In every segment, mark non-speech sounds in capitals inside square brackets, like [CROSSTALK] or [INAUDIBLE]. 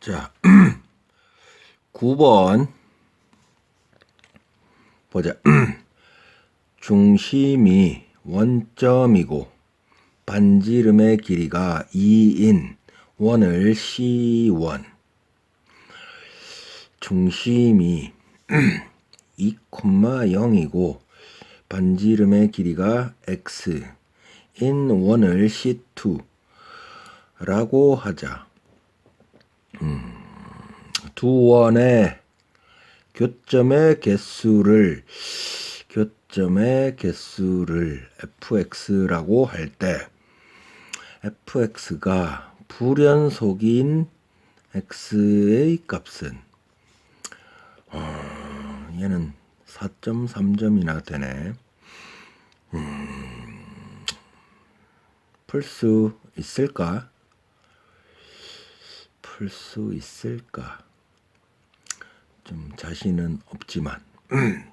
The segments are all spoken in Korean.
자, [CLEARS THROAT] 9번 보자. [CLEARS THROAT] 중심이 원점이고 반지름의 길이가 2인 원을 C1 중심이 [CLEARS THROAT] 2,0이고 반지름의 길이가 x 인 원을 C2 라고 하자. 음, 두 원의 교점의 개수를 교점의 개수를 fx라고 할 때 fx가 불연속인 x의 값은 어, 얘는 4.3점이나 되네. 풀수 있을까? 풀 수 있을까? 좀 자신은 없지만. [CLEARS THROAT]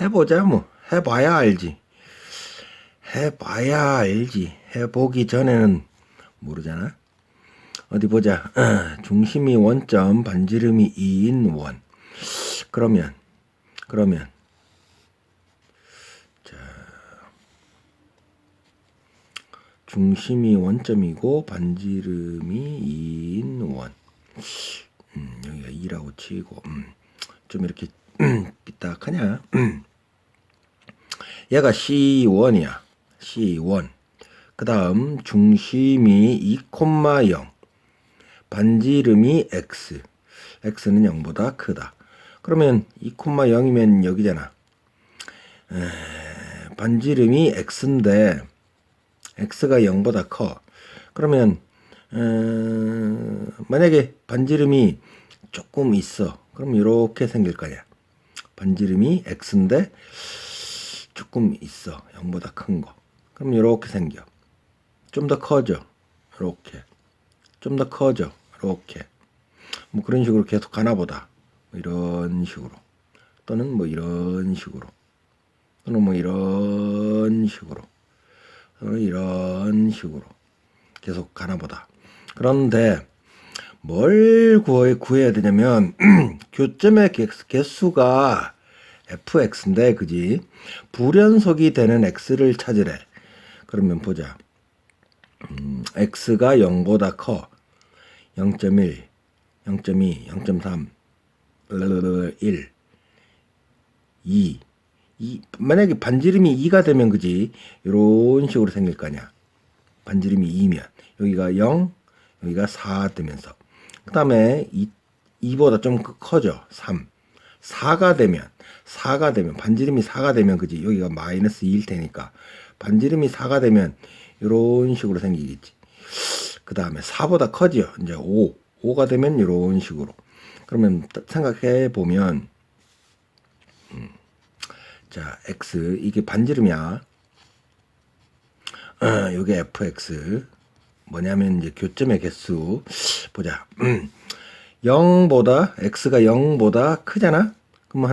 해보자 뭐. 해봐야 알지. 해봐야 알지. 해보기 전에는 모르잖아. 어디 보자. [CLEARS THROAT] 중심이 원점 반지름이 2인 원. 그러면 그러면. 중심이 원점이고 반지름이 2인 원. 음, 여기가 2라고 치고 음, 좀 이렇게 삐딱하냐? 음. 얘가 C1이야. C1. 그 다음 중심이 2,0 반지름이 X. X는 0보다 크다. 그러면 2,0이면 여기잖아. 에, 반지름이 X인데 x가 0보다 커. 그러면 음, 만약에 반지름이 조금 있어. 그럼 이렇게 생길 거냐. 반지름이 x인데 조금 있어. 0보다 큰 거. 그럼 이렇게 생겨. 좀 더 커져. 이렇게. 좀 더 커져. 이렇게. 뭐 그런 식으로 계속 가나 보다. 뭐 이런 식으로. 또는 뭐 이런 식으로. 또는 뭐 이런 식으로. 이런 식으로 계속 가나 보다. 그런데 뭘 구해, 구해 야 되냐면 [CLEARS THROAT] 교점의 개수가 fx인데 그지 불연속이 되는 x를 찾으래. 그러면 보자. 음, x가 0보다 커. 0.1, 0.2, 0.3, 1, 2, 이 만약에 반지름이 2가 되면 그지 이런 식으로 생길 거 아니야 반지름이 2면 여기가 0 여기가 4 되면서. 그 다음에 2, 2보다 좀 커져. 3 4가 되면 4가 되면 반지름이 4가 되면 그지? 여기가 마이너스 2일 테니까. 반지름이 4가 되면 이런 식으로 생기겠지. 그 다음에 4보다 커져 이제 5 5가 되면 이런 식으로. 그러면 생각해 보면 자, x 이게 반지름이야. 어, [CLEARS THROAT] 요게 fx 뭐냐면 이제 교점의 개수 보자. 음, 0보다 x가 0보다 크잖아. 그럼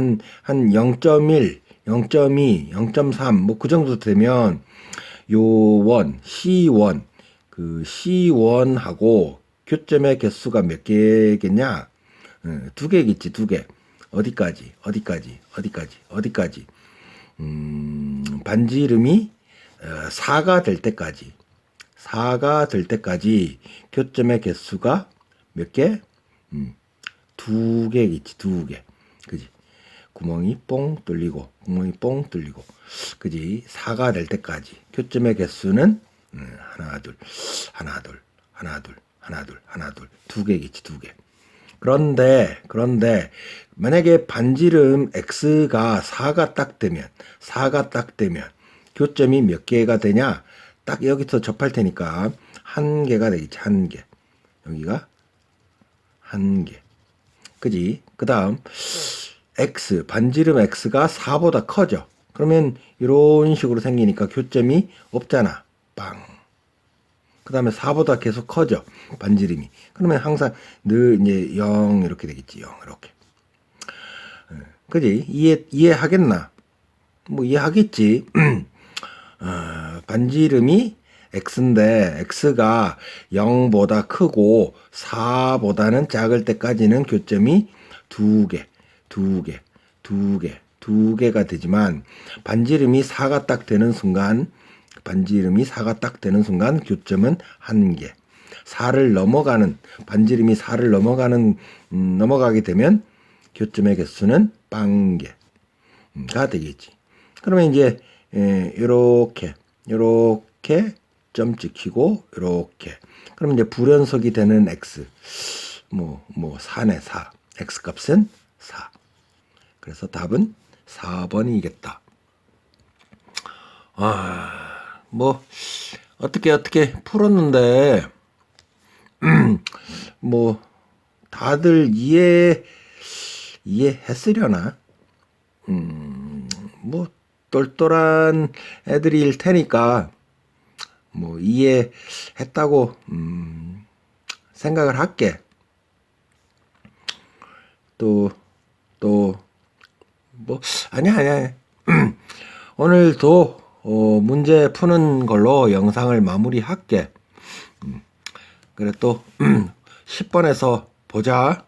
한한 0.1, 0.2, 0.3 뭐 그 정도 되면 요 원, C1 그 C1하고 교점의 개수가 몇 개겠냐? 어, 두 개겠지, 두 개. 어디까지? 어디까지? 어디까지? 어디까지? 음, 반지름이 4가 어, 될 때까지 4가 될 때까지 교점의 개수가 몇 개? 음, 두 개겠지 두 개. 그지? 구멍이 뽕 뚫리고 구멍이 뽕 뚫리고 그지? 4가 될 때까지 교점의 개수는 음, 하나 둘 하나 둘 하나 둘 하나 둘 하나 둘 두 개겠지 두 개. 그런데 그런데 만약에 반지름 x가 4가 딱 되면 4가 딱 되면 교점이 몇 개가 되냐? 딱 여기서 접할 테니까 한 개가 되겠지 한 개. 여기가 한 개. 그지? 그 다음 x 반지름 x가 4보다 커져. 그러면 이런 식으로 생기니까 교점이 없잖아. 빵. 그 다음에 4보다 계속 커져. 반지름이. 그러면 항상 늘 이제 0 이렇게 되겠지. 0 이렇게. 예, 그지? 이해, 이해하겠나? 뭐 이해하겠지. [CLEARS THROAT] 어, 반지름이 x인데 x가 0보다 크고 4보다는 작을 때까지는 교점이 두 개, 두 개, 두 개, 두 개가 되지만 반지름이 4가 딱 되는 순간 반지름이 4가 딱 되는 순간 교점은 한 개. 4를 넘어가는 반지름이 4를 넘어가는 음, 넘어가게 되면 교점의 개수는 빵개가 되겠지. 그러면 이제 에, 이렇게 이렇게 점 찍히고 이렇게. 그럼 이제 불연속이 되는 x. 뭐뭐 4네 4 x 값은 4 그래서 답은 4번이겠다. 아, 뭐 어떻게 어떻게 풀었는데. [CLEARS THROAT] 뭐 다들 이해 이해했으려나? 음, 뭐 똘똘한 애들일 테니까 뭐 이해했다고 음, 생각을 할게. 또 또 뭐 아니야 아니야. 오늘도 어, 문제 푸는 걸로 영상을 마무리할게. 음, 그래 또 [CLEARS THROAT] 10번에서 보자.